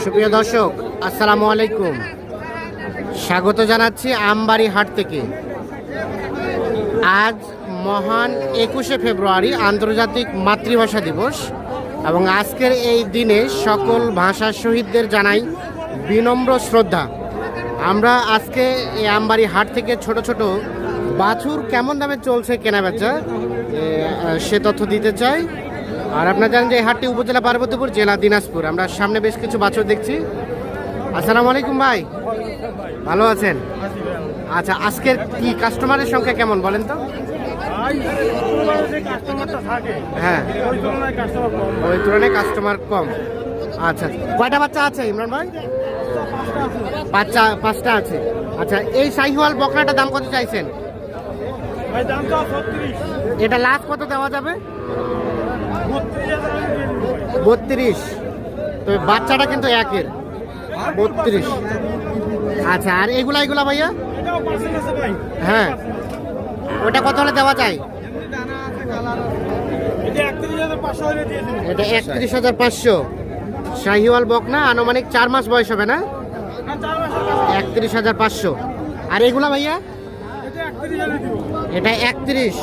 সুপ্রিয় দর্শক, আসসালামু আলাইকুম। স্বাগত জানাচ্ছি আমবাড়ি হাট থেকে। আজ মহান একুশে ফেব্রুয়ারি, আন্তর্জাতিক মাতৃভাষা দিবস এবং আজকের এই দিনে সকল ভাষা শহীদদের জানাই বিনম্র শ্রদ্ধা। আমরা আজকে এই আমবাড়ি হাট থেকে ছোট ছোট বাছুর কেমন দামে চলছে কেনা বেচা সে তথ্য দিতে চাই। আর আপনারা জানেন যে এই হাটটি উপজেলা পার্বতীপুর জেলা দিনাজপুর। আমরা সামনে বেশ কিছু বাছুর দেখছি। আসসালামু আলাইকুম ভাই। ভালো আছেন? আচ্ছা আজকের কি কাস্টমারের সংখ্যা কেমন বলেন তো? হ্যাঁ। ওই তুলনায় কাস্টমার কম। আচ্ছা কয়টা বাচ্চা আছে ইমরান ভাই? পাঁচটা পাঁচটা আছে। আচ্ছা এই শাহিওয়াল দাম কত চাইছেন? এটা লাস্ট কত দেওয়া যাবে? বত্রিশ। তো বাচ্চাটা কিন্তু একের। বত্রিশ। আচ্ছা আর এগুলা এগুলা ভাইয়া? হ্যাঁ। ওটা কত হলে দেওয়া যায়? এটা একত্রিশ হাজার পাঁচশো। শাহিওয়াল বকনা, আনুমানিক চার মাস বয়স হবে না? একত্রিশ হাজার পাঁচশো। আর এগুলা ভাইয়া? এটা একত্রিশ।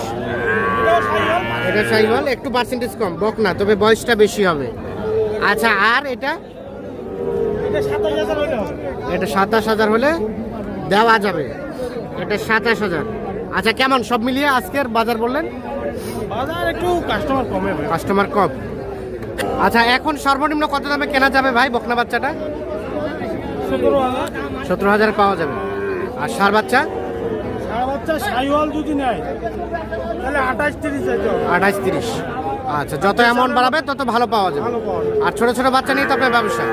এটা শাহিওয়াল একটু পার্সেন্টেজ কম বকনা তবে বয়সটা বেশি হবে। আচ্ছা আর এটা? এটা সাতাশ হাজার হলে দেওয়া যাবে। এটা সাতাশ হাজার। আচ্ছা কেমন? সব মিলিয়ে আজকের বাজার বললেন? বাজার একটু কাস্টমার কমে কাস্টমার কম। আচ্ছা এখন সর্বনিম্ন কত দামে কেনা যাবে ভাই বকনা বাচ্চাটা? সতেরো হাজার। সতেরো হাজার পাওয়া যাবে। আর সার বাচ্চা? বাচ্চা সাইওয়াল যদি নেয় তাহলে আঠাশ তিরিশ আঠাইশ তিরিশ। আচ্ছা যত অ্যামাউন্ট বাড়াবে তত ভালো পাওয়া যাবে। ভালো পাওয়া আর ছোট ছোট বাচ্চা নিয়ে তো আপনার ব্যবসা।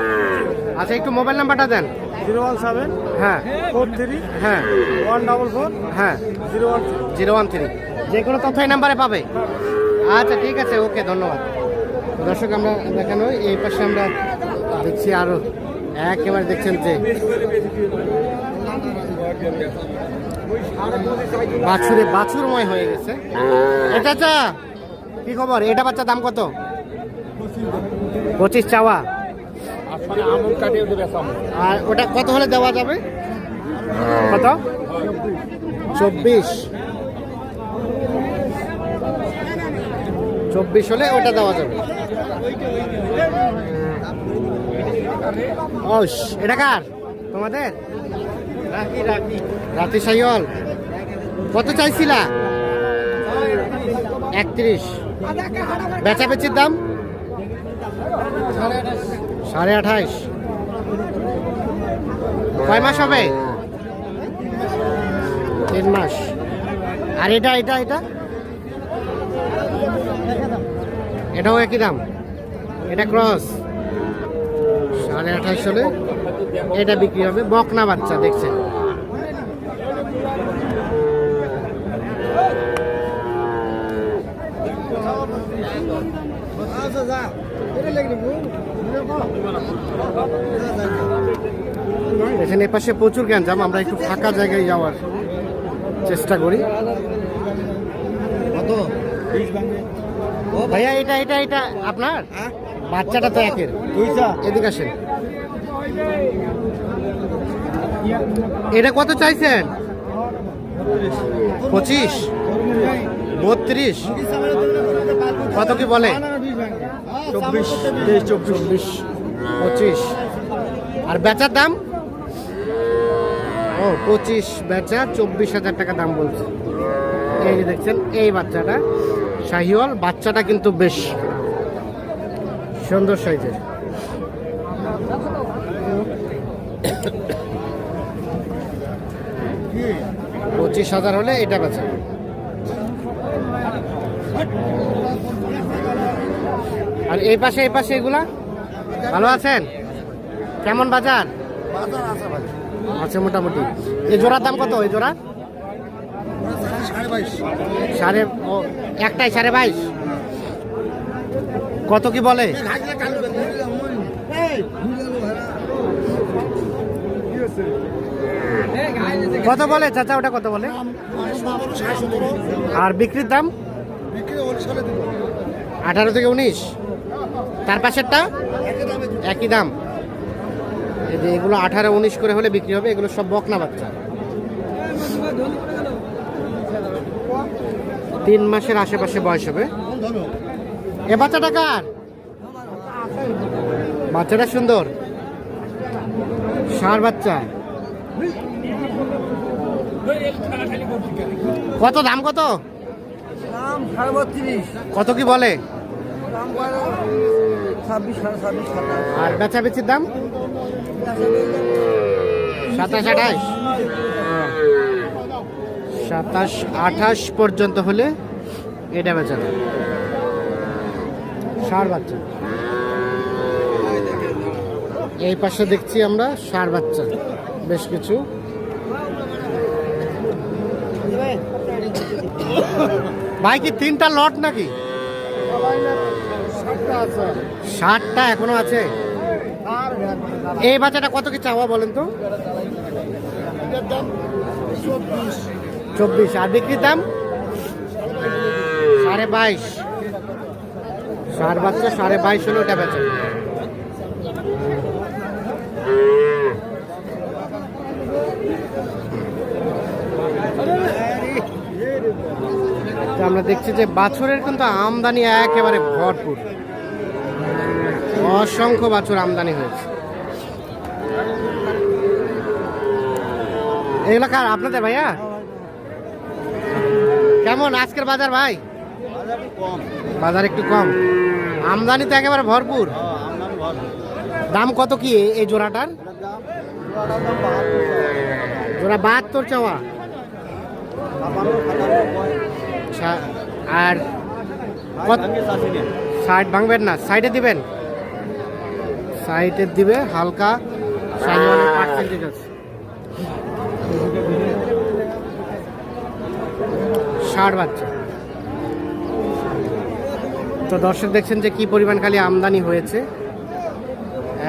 আচ্ছা একটু মোবাইল নাম্বারটা দেন। জিরো ওয়ান সেভেন হ্যাঁ। ফোর থ্রি হ্যাঁ। ওয়ান ডাবল ফোর হ্যাঁ। Zero one zero one three. যে কোনো তথ্য এই নাম্বারে পাবে। আচ্ছা ঠিক আছে ওকে ধন্যবাদ। দর্শক আমরা দেখানো এই পাশে আমরা দেখছি আরও। একেবারে দেখছেন যে বাছুরে বাছুরময় হয়ে গেছে। এটা চা কি খবর? এটা বাচ্চা দাম কত? পঁচিশ চাওয়া। আর ওটা কত হলে দেওয়া যাবে? কত? চব্বিশ। চব্বিশ হলে ওটা দেওয়া যাবে। এটা কার? তোমাদের? রাতে সাইল কত চাইছিলা? একত্রিশ। বেচা বেচির দাম? সাড়ে আঠাইশ কয় মাস হবে? তিন মাস। আর এটা এটা এটা? এটাও একই দাম। এটা ক্রস। সাড়ে আঠাইশ হলে এটা বিক্রি হবে। বকনা বাচ্চা দেখছেন। এখানে পাশে প্রচুর গ্যাঞ্জাম আমরা একটু ফাঁকা জায়গায় যাওয়ার চেষ্টা করি। ভাইয়া এটা এটা এটা আপনার? বাচ্চাটা তো একের। এদিকে আসেন। এটা কত চাইছেন? পঁচিশ? বত্রিশ? কত কি বলে? চব্বিশ তেইশ চব্বিশ। চব্বিশ। পঁচিশ। আর বেচার দাম? ও পঁচিশ বেচা চব্বিশ হাজার টাকা দাম বলছে। এই যে দেখছেন এই বাচ্চাটা শাহিওয়াল বাচ্চাটা কিন্তু বেশ সুন্দর সাইজের। পঁচিশ হাজার হলে এটা বেচা। আর এই পাশে এই পাশে এগুলা? ভালো আছেন? কেমন বাজার? আছে মোটামুটি। এই জোড়ার দাম কত? এই জোড়া সাড়ে একটাই সাড়ে বাইশ। কত কি বলে? কত বলে? চাচা ওটা কত বলে? আর বিক্রির দাম? আঠারো থেকে উনিশ। তার পাশেরটা? একই দাম। এই যে এগুলো আঠারো উনিশ করে হলে বিক্রি হবে এগুলো সব বকনা বাচ্চা। তিন মাসের আশেপাশে বয়স হবে। এ বাচ্চাটা কার? বাচ্চাটা সুন্দর। ষাঁড় বাচ্চা। কত দাম কত? কত কি বলে? আর বেচা বেচির দাম? সাতাশ আঠাশ। সাতাশ আঠাশ পর্যন্ত হলে এটা বেচা দাম ষাঁড় বাচ্চা। এই পাশে দেখছি আমরা ষাঁড় বাচ্চা। বেশ কিছু। ভাই, কি তিনটা লট নাকি? ষাটটা এখনও আছে। এই বাচ্চাটা কত কি চাওয়া বলেন তো? চব্বিশ। আর বিক্রির দাম? সাড়ে বাইশ। ষাট বাচ্চা, সাড়ে বাইশ হলো ওটা বেচা। আমরা দেখছি যে বাছুরের কিন্তু আমদানি একেবারে ভরপুর। অসংখ্য বাছুর আমদানি হয়েছে। এগুলো কার আপনাদের ভাইয়া? কেমন আজকের বাজার ভাই? বাজার একটু কম। আমদানি তো একেবারে ভরপুর। দাম কত কি এই- জোড়াটার? জোড়া বাহাত্তর চাওয়া। আর সাইড ভাঙবেন না, সাইডে দিবেন। সাইডে দিবে, হালকা পার্সেন্টেজ আছে। ষাট বাচ্চা। তো দর্শক দেখছেন যে কি পরিমাণ খালি আমদানি হয়েছে।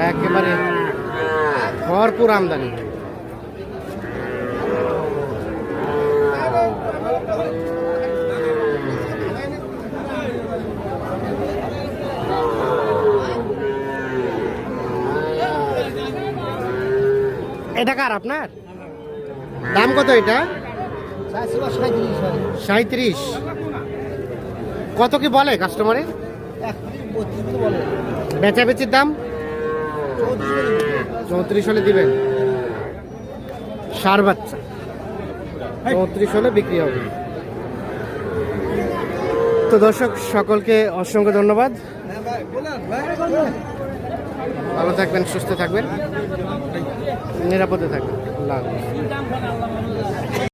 একেবারে ভরপুর আমদানি। এটা কার আপনার? দাম কত এটা? সাঁত্রিশ কত কি বলে কাস্টমারে বেচা বেচির দাম? চৌত্রিশ হলে দিবেন। সার বাচ্চা। চৌত্রিশ হলে বিক্রি হবে। তো দর্শক, সকলকে অসংখ্য ধন্যবাদ। ভালো থাকবেন, সুস্থ থাকবেন। নিরাপদে থাকবেন আল্লাহ।